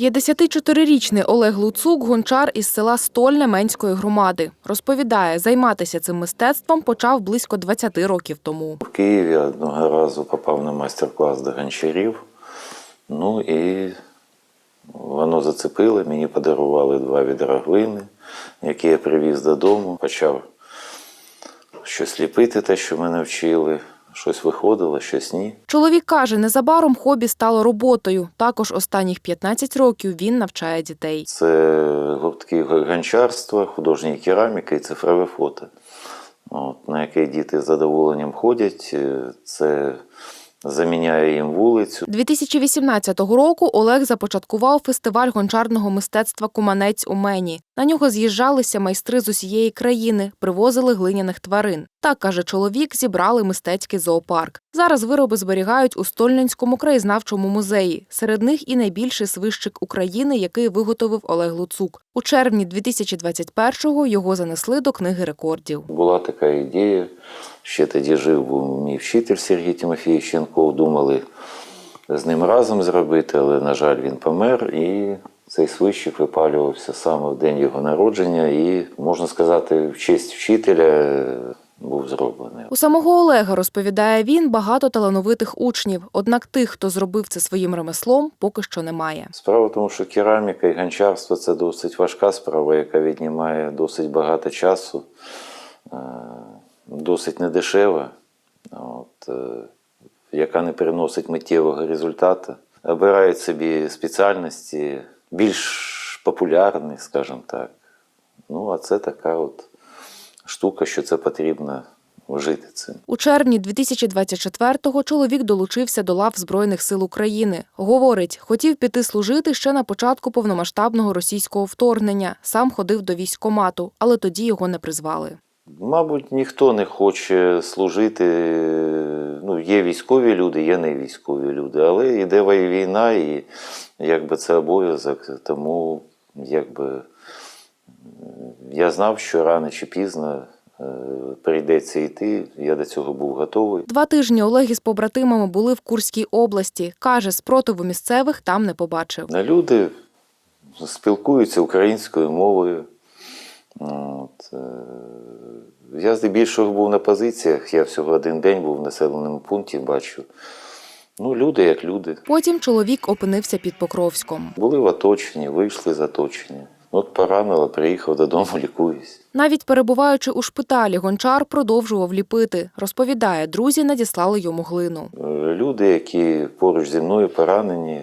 54-річний Олег Луцук – гончар із села Стольне Менської громади. Розповідає, займатися цим мистецтвом почав близько 20 років тому. В Києві одного разу попав на майстер-клас до гончарів. Ну і воно зацепило, мені подарували два відра глини, які я привіз додому. Почав щось ліпити, те, що мене вчили. Щось виходило, щось ні. Чоловік каже, незабаром хобі стало роботою. Також останніх 15 років він навчає дітей. Це гуртки гончарства, художня кераміка і цифрове фото, от, на яке діти з задоволенням ходять. Е, Це заміняє їм вулицю. 2018 року Олег започаткував фестиваль гончарного мистецтва Куманець у Мені. На нього з'їжджалися майстри з усієї країни, привозили глиняних тварин. Так, каже чоловік, зібрали мистецький зоопарк. Зараз вироби зберігають у Стольненському краєзнавчому музеї. Серед них і найбільший свищик України, який виготовив Олег Луцук. У червні 2021-го його занесли до книги рекордів. Була така ідея. Ще тоді жив був мій вчитель Сергій Тимофійович Янков. Думали з ним разом зробити, але, на жаль, він помер. І цей свищик випалювався саме в день його народження. І, можна сказати, в честь вчителя е, був зроблений. У самого Олега, розповідає він, багато талановитих учнів. Однак тих, хто зробив це своїм ремеслом, поки що немає. Справа в тому, що кераміка і гончарство це досить важка справа, яка віднімає досить багато часу, е, досить недешева, от, е, яка не приносить миттєвого результату. Обирають собі спеціальності більш популярні, скажімо так. Ну, а це така от штука, що це потрібно жити цим. У червні 2024-го чоловік долучився до лав Збройних сил України. Говорить, хотів піти служити ще на початку повномасштабного російського вторгнення. Сам ходив до військкомату, але тоді його не призвали. Мабуть, ніхто не хоче служити. Ну, є військові люди, є не військові люди, але йде війна, і якби це обов'язок. Тому якби я знав, що рано чи пізно е, прийдеться йти. Я до цього був готовий. Два тижні Олег із побратимами були в Курській області. Каже, спротиву місцевих там не побачив. Люди спілкуються українською мовою. От, е, я здебільшого був на позиціях, я всього один день був в населеному пункті, бачу. Ну, люди як люди. Потім чоловік опинився під Покровськом. Були в оточенні, вийшли з оточення. От поранило, приїхав додому, лікуюсь. Навіть перебуваючи у шпиталі, гончар продовжував ліпити. Розповідає, друзі надіслали йому глину. Е, Люди, які поруч зі мною поранені,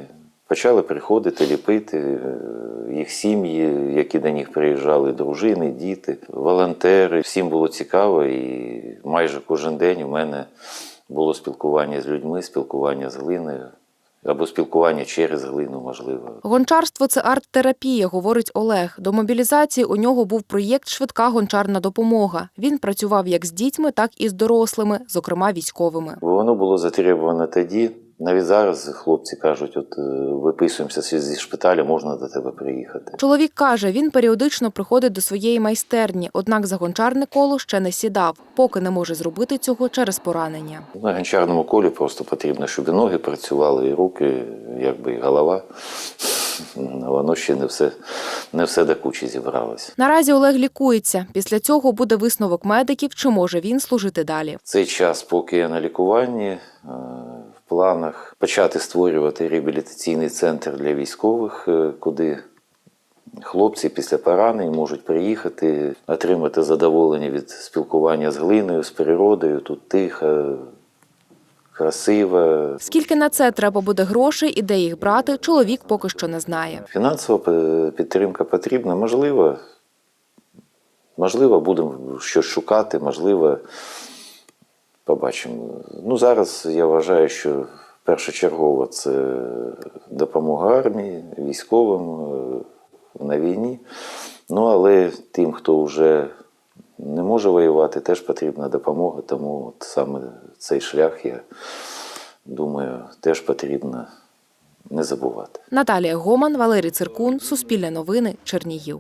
почали приходити, ліпити. е, Їх сім'ї, які до них приїжджали, дружини, діти, волонтери. Всім було цікаво, і майже кожен день у мене було спілкування з людьми, спілкування з глиною або спілкування через глину, можливо. Гончарство це арт-терапія, говорить Олег. До мобілізації у нього був проєкт Швидка гончарна допомога. Він працював як з дітьми, так і з дорослими, зокрема військовими. Воно було затребувано тоді. Навіть зараз хлопці кажуть: от е, виписуємося зі шпиталю, можна до тебе приїхати. Чоловік каже, він періодично приходить до своєї майстерні, однак за гончарне коло ще не сідав, поки не може зробити цього через поранення. На гончарному колі просто потрібно, щоб і ноги працювали, і руки, якби і голова. Воно ще не все, не все до кучі зібралося. Наразі Олег лікується. Після цього буде висновок медиків, чи може він служити далі. Цей час, поки я на лікуванні, е, планах почати створювати реабілітаційний центр для військових, е, куди хлопці після поранень можуть приїхати, отримати задоволення від спілкування з глиною, з природою. Тут тихо, красиво. Скільки на це треба буде грошей і де їх брати, чоловік поки що не знає. Фінансова підтримка потрібна, можливо. Можливо, будемо щось шукати, можливо, побачимо. Ну, зараз я вважаю, що першочергово це допомога армії, військовим е, на війні. Ну, але тим, хто вже не може воювати, теж потрібна допомога. Тому от саме цей шлях, я думаю, теж потрібно не забувати. Наталія Гоман, Валерій Циркун, Суспільне новини, Чернігів.